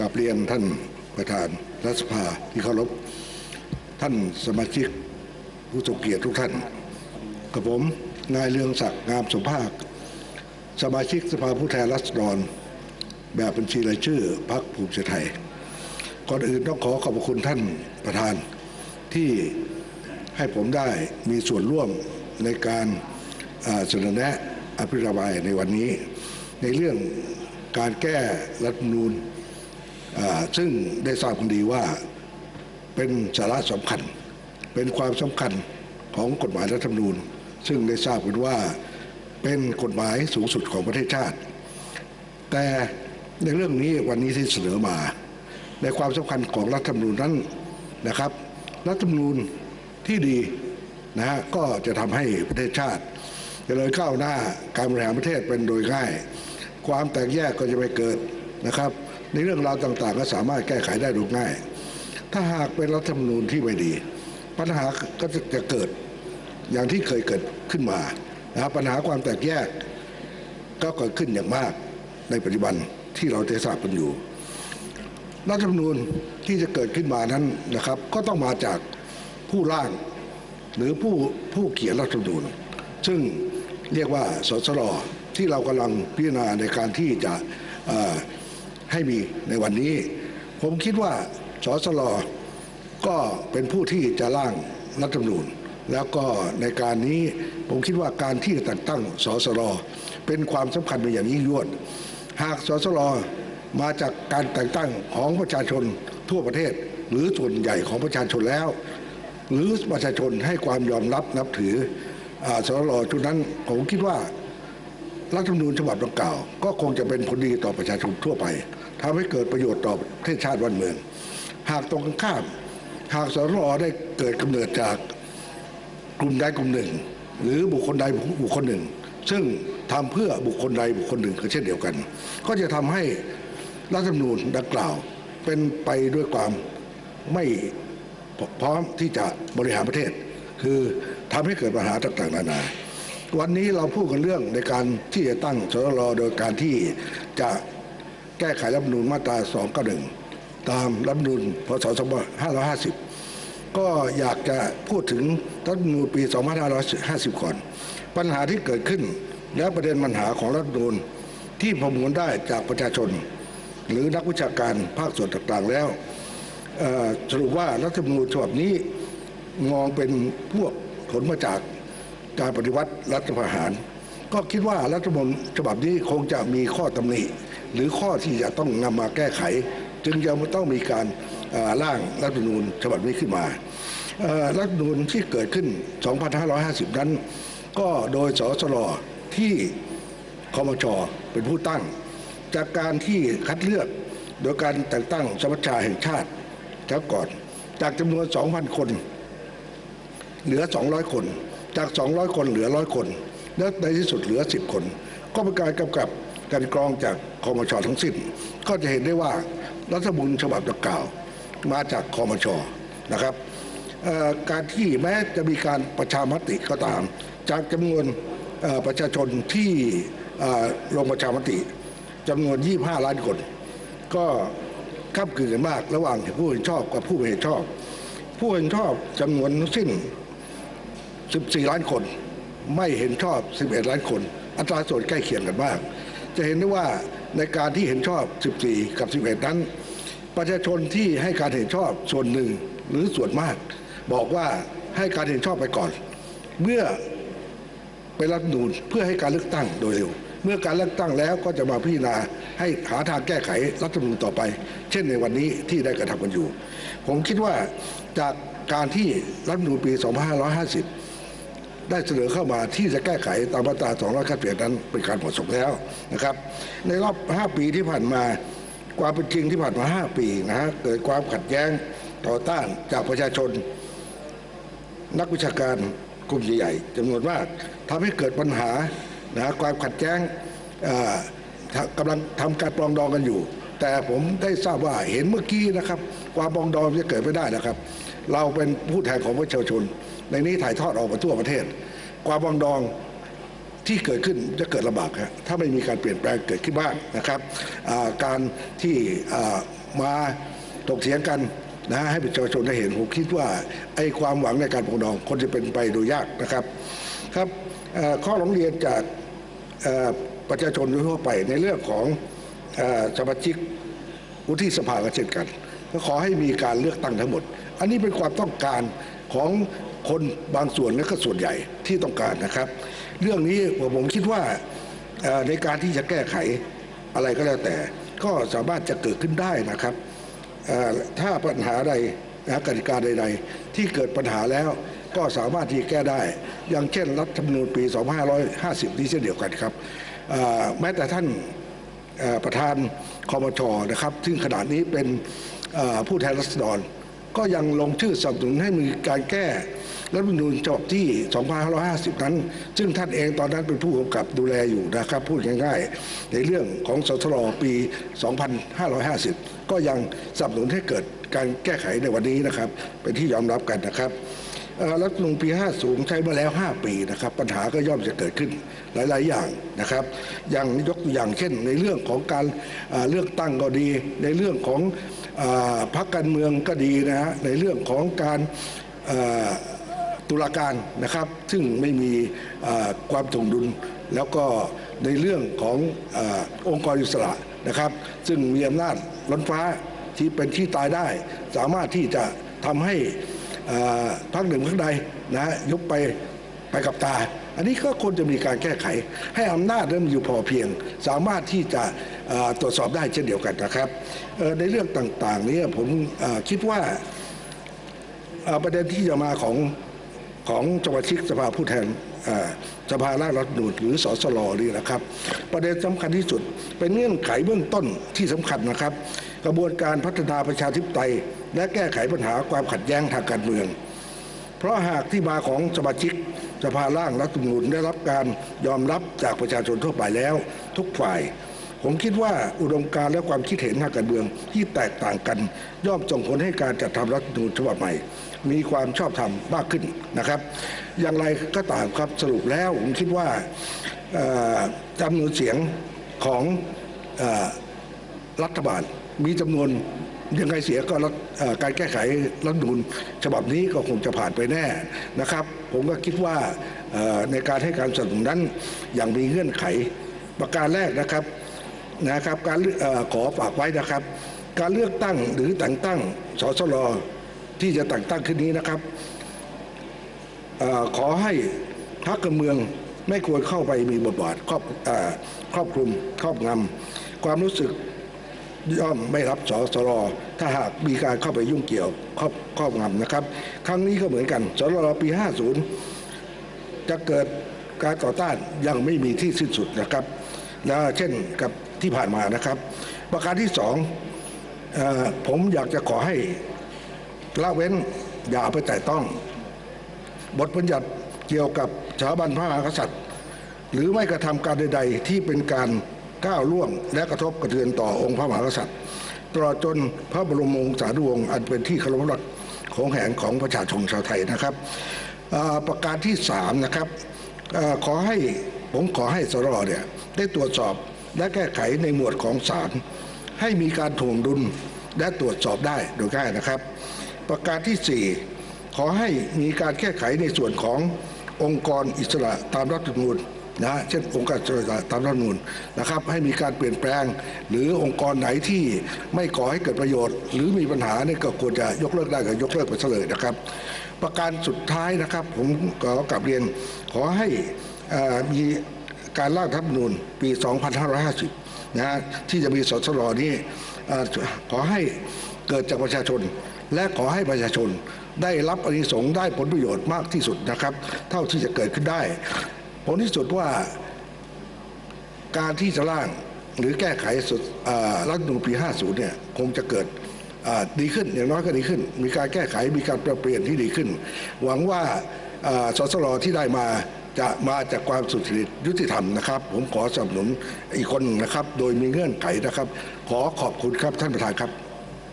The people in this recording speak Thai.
กับเรียนท่านประธานรัฐสภาที่เคารพท่านสมาชิกผู้ทรงเกียรติทุกท่าน กับผมนายเรืองศักดิ์งามสมภาค สมาชิกสภาผู้แทนราษฎรแบบบัญชีรายชื่อพรรคภูมิใจไทย ก่อนอื่นต้องขอขอบคุณท่านประธานที่ให้ผมได้มีส่วนร่วมในการเสนอแนะอภิปรายในวันนี้ ในเรื่องการแก้รัฐธรรมนูญอ่า ซึ่งได้ทราบกันดีว่าเป็นสาระสำคัญ เป็นความสำคัญของกฎหมายรัฐธรรมนูญ ซึ่งได้ทราบกันว่าเป็นกฎหมายสูงสุดของประเทศชาติ แต่ในเรื่องนี้วันนี้ที่เสนอมา ในความสำคัญของรัฐธรรมนูญนั้นนะครับ รัฐธรรมนูญที่ดีนะฮะก็จะทำให้ประเทศชาติเจริญก้าวหน้าการบริหารประเทศเป็นโดยง่าย ความแตกแยกก็จะไม่เกิดนะครับ ในเรื่องราวต่างๆ ก็สามารถแก้ไขได้โดยง่าย ถ้าหากเป็นรัฐธรรมนูญที่ไม่ดี ปัญหาก็จะเกิดอย่างที่เคยเกิดขึ้นมานะปัญหาความแตกแยกก็เกิดขึ้นอย่างมากในปัจจุบันที่เราได้ทราบกันอยู่ รัฐธรรมนูญที่จะเกิดขึ้นมานั้นนะครับ ก็ต้องมาจากผู้ร่าง หรือผู้ผู้เขียนรัฐธรรมนูญ ซึ่งเรียกว่าสสรที่เรากำลังพิจารณาในการที่จะ ให้มีในวันนี้ ผมคิดว่าสสรก็เป็นผู้ที่จะร่างรัฐธรรมนูญ แล้วก็ในการนี้ผมคิดว่าการที่จะแต่งตั้งสสรเป็นความสำคัญเป็นอย่างยิ่งยวด หากสสรมาจากการแต่งตั้งของประชาชนทั่วประเทศ หรือส่วนใหญ่ของประชาชนแล้ว หรือประชาชนให้ความยอมรับนับถืออาสรชุดนั้นผมคิดว่า รัฐธรรมนูญฉบับดังกล่าว ก็คงจะเป็นผลดีต่อประชาชนทั่วไปทำให้เกิดประโยชน์ต่อประเทศชาติบ้านเมือง หากตรงกันข้าม หากสรอได้เกิดกำเนิดจากกลุ่มใดกลุ่มหนึ่ง หรือบุคคลใดบุคคลหนึ่ง ซึ่งทำเพื่อบุคคลใดบุคคลหนึ่งก็เช่นเดียวกัน ก็จะทำให้รัฐธรรมนูญดังกล่าว เป็นไปด้วยความไม่พร้อมที่จะบริหารประเทศ คือทำให้เกิดปัญหาต่างๆนานา วันนี้เราพูดกันเรื่องในการที่จะตั้งสรรโดยการที่จะแก้ไขรัฐมนูญมาตรา 291 ตามรัฐมนูญพศ 2550 ก็อยากจะพูดถึงรัฐมนูญปี 2550 ก่อน ปัญหาที่เกิดขึ้นและประเด็นปัญหาของรัฐมนูญที่ประมวลได้จากประชาชน หรือนักวิชาการภาคส่วนต่างๆแล้วสรุปว่ารัฐมนูญฉบับนี้มองเป็นพวกผลมาจาก การปฏิวัติรัฐประหาร ก็คิดว่ารัฐมนูญฉบับนี้คงจะมีข้อตำหนิ หรือข้อที่จะต้องนำมาแก้ไข จึงจะต้องมีการร่างรัฐธรรมนูญฉบับนี้ขึ้นมารัฐธรรมนูญที่เกิดขึ้น 2550 นั้น ก็โดยสสรที่คมชเป็นผู้ตั้ง จากการที่คัดเลือกโดยการแต่งตั้งสมัชชาแห่งชาติครับก่อน จากจำนวน 2,000 คน เหลือ 200 คน จาก 200 คนเหลือ100คน แล้วในที่สุดเหลือ 10 คน ก็เป็นการกำกับการกรองจากคอมชทั้งสิ้น ก็จะเห็นได้ว่ารัฐธรรมนูญฉบับดังกล่าว มาจากคอมชนะครับการที่แม้จะมีการประชามติก็ตาม จากจำนวนประชาชนที่ลงประชามติจำนวน 25 ล้านคน ก็ข้ามคืนกันมากระหว่างผู้เห็นชอบกับผู้ไม่เห็นชอบ ผู้เห็นชอบจำนวนทั้งสิ้น 14 ล้านคน ไม่เห็นชอบ 11 ล้านคน อัตราส่วนใกล้เคียงกันมาก จะเห็นได้ว่าในการที่เห็นชอบ 14 กับ 11 นั้น ประชาชนที่ให้การเห็นชอบส่วนหนึ่งหรือส่วนมาก บอกว่าให้การเห็นชอบไปก่อน เมื่อเป็นรัฐธรรมนูญเพื่อให้การเลือกตั้งโดยเร็ว เมื่อการเลือกตั้งแล้วก็จะมาพิจารณาให้หาทางแก้ไขรัฐธรรมนูญต่อไป เช่นในวันนี้ที่ได้กระทำกันอยู่ ผมคิดว่าจากการที่รัฐธรรมนูญปี 2550 ได้เสนอเข้ามาที่จะแก้ไขตามมาตรา291นั้นเป็นการเหมาะสมแล้วนะครับ ในรอบ 5 ปีที่ผ่านมาความเป็นจริงที่ผ่านมา 5 ปีนะฮะเกิดความขัดแย้งต่อต้านจากประชาชน นักวิชาการกลุ่มใหญ่ๆจำนวนมากทำให้เกิดปัญหานะความขัดแย้งกำลังทำการปรองดองกันอยู่ แต่ผมได้ทราบว่าเห็นเมื่อกี้นะครับ ความปรองดองจะเกิดไม่ได้นะครับ เราเป็นผู้แทนของประชาชน ในนี้ถ่ายทอดออกมาทั่วประเทศ ความปรองดองที่เกิดขึ้นจะเกิดลำบากครับถ้าไม่มีการเปลี่ยนแปลงเกิดขึ้นบ้างนะครับการที่มาตกเถียงกันนะให้ประชาชนได้เห็นผมคิดว่าไอ้ความหวังในการปกครองคนจะเป็นไปโดยยากนะครับครับข้อร้องเรียนจากประชาชนโดยทั่วไปในเรื่องของสมาชิกวุฒิสภาก็เช่นกัน ก็ขอให้มีการเลือกตั้งทั้งหมด อันนี้เป็นความต้องการของ คนบางส่วนและก็ส่วนใหญ่ที่ต้องการนะครับ เรื่องนี้ผมคิดว่าในการที่จะแก้ไขอะไรก็แล้วแต่ ก็สามารถจะเกิดขึ้นได้นะครับถ้าปัญหาใดนะกติกาใดๆ ที่เกิดปัญหาแล้วก็สามารถที่แก้ได้ อย่างเช่นรัฐธรรมนูญปี 2550 นี้เช่นเดียวกันครับแม้แต่ท่านประธานคอมชนะครับ ซึ่งขณะนี้เป็นผู้แทนรัษฎร ก็ยังลงชื่อสนับสนุนให้มีการแก้รัฐธรรมนูญฉบับที่ 2550 นั้น ซึ่งท่านเองตอนนั้นเป็นผู้กำกับดูแลอยู่นะครับ พูดง่ายๆ ในเรื่องของสทรปี 2550 ก็ยังสนับสนุนให้เกิดการแก้ไขในวันนี้นะครับ เป็นที่ยอมรับกันนะครับรัฐธรรมนูญปี 50 ใช้มาแล้ว 5 ปีนะครับ ปัญหาก็ย่อมจะเกิดขึ้นหลาย ๆ อย่างนะครับอย่างยกตัวอย่างเช่น ในเรื่องของการเลือกตั้งก็ดี ในเรื่องของ พรรคการเมืองก็ดีนะฮะในเรื่องของการตุลาการนะครับ ซึ่งไม่มีความถ่วงดุล แล้วก็ในเรื่องขององค์กรอิสระนะครับ ซึ่งมีอำนาจล้นฟ้าที่เป็นที่ตายได้ สามารถที่จะทำให้เอ่อพักหนึ่งพักใดนะฮะยกไปไปกับตา อันนี้ก็ควรจะมีการแก้ไข ให้อำนาจนั้นอยู่พอเพียง สามารถที่จะตรวจสอบได้เช่นเดียวกันนะครับ ในเรื่องต่างๆนี้ผมคิดว่าประเด็นที่จะมาของของสมาชิกสภาผู้แทนสภาร่างรัฐนูญหรือสสลนี่นะครับ ประเด็นสำคัญที่สุด เป็นเงื่อนไขเบื้องต้นที่สำคัญนะครับ กระบวนการพัฒนาประชาธิปไตย และแก้ไขปัญหาความขัดแย้งทางการเมือง เพราะหากที่มาของสมาชิก สภาร่างรัฐธรรมนูญได้รับการยอมรับจากประชาชนทั่วไปแล้ว ทุกฝ่าย ผมคิดว่าอุดมการณ์และความคิดเห็นทางการเมืองที่แตกต่างกัน ย่อมส่งผลให้การจัดทำรัฐธรรมนูญฉบับใหม่ มีความชอบธรรมมากขึ้นนะครับ อย่างไรก็ตามครับสรุปแล้วผมคิดว่าจำนวนเสียงของอรัฐบาลมีจำนวน ยังไงเสียก็การแก้ไขรัฐมนูญฉบับนี้ก็คงจะผ่านไปแน่นะครับ ผมก็คิดว่าในการให้การสนับสนุนนั้นอย่างมีเงื่อนไขประการแรกนะครับนะครับการอขอฝากไว้นะครับ การเลือกตั้งหรือแต่งตั้งสสรที่จะแต่งตั้งขึ้นนี้นะครับอขอให้พรรคการเมืองไม่ควรเข้าไปมีบทบาทครอบครอบคลุมครอบงำความรู้สึก ย่อมไม่รับสสรถ้าหากมีการเข้าไปยุ่งเกี่ยวครอบครอบงำนะครับ ครั้งนี้ก็เหมือนกันสสรปี 50 จะเกิดการต่อต้านยังไม่มีที่สิ้นสุดนะครับและเช่นกับที่ผ่านมานะครับ ประการที่สองอผมอยากจะขอให้ละเว้นอย่าไปแต่ต้อง บทบัญญัติเกี่ยวกับสถาบันพระมหากษัตริย์ หรือไม่กระทำการใด ๆ ที่เป็นการ ก้าวล่วง และกระทบกระเทือนต่อองค์พระมหากษัตริย์ตลอดจนพระบรมวงศานุวงศ์อันเป็นที่เคารพรักของแห่งของประชาชนชาวไทยนะครับประการที่สามนะครับอขอให้ผมขอให้สรเนี่ยได้ตรวจสอบและแก้ไขในหมวดของศาลให้มีการถ่วงดุลและตรวจสอบได้โดยง่ายนะครับ ประการที่สี่ขอให้มีการแก้ไขในส่วนขององค์กรอิสระตามรัฐธรรมนูญ นะฮะเช่นองค์การอิสระตามรัฐมนูญนะครับ ให้มีการเปลี่ยนแปลง หรือองค์กรไหนที่ไม่ก่อให้เกิดประโยชน์ หรือมีปัญหาเนี่ยก็ควรจะยกเลิกได้ก็ยกเลิกไปซะเลยนะครับ ประการสุดท้ายนะครับผมขอกลับเรียนขอให้มีการร่างรัฐมนูญปี 2550 นะฮะที่จะมีสสรนี่ขอให้เกิดจากประชาชน และขอให้ประชาชนได้รับอานิสงส์ได้ผลประโยชน์มากที่สุดนะครับ เท่าที่จะเกิดขึ้นได้ ผลที่สุดว่าการที่จะร่างหรือแก้ไขสุดรัฐมนูปี 50 เนี่ยคงจะเกิดดีขึ้นอย่างน้อยก็ดีขึ้น มีการแก้ไขมีการปรับเปลี่ยนที่ดีขึ้น หวังว่าเอ่อสสรที่ได้มาจะมาจากความสุจริตยุติธรรมนะครับ ผมขอสนับสนุนอีกคนหนึ่งนะครับ โดยมีเงื่อนไขนะครับ ขอขอบคุณครับท่านประธานครับ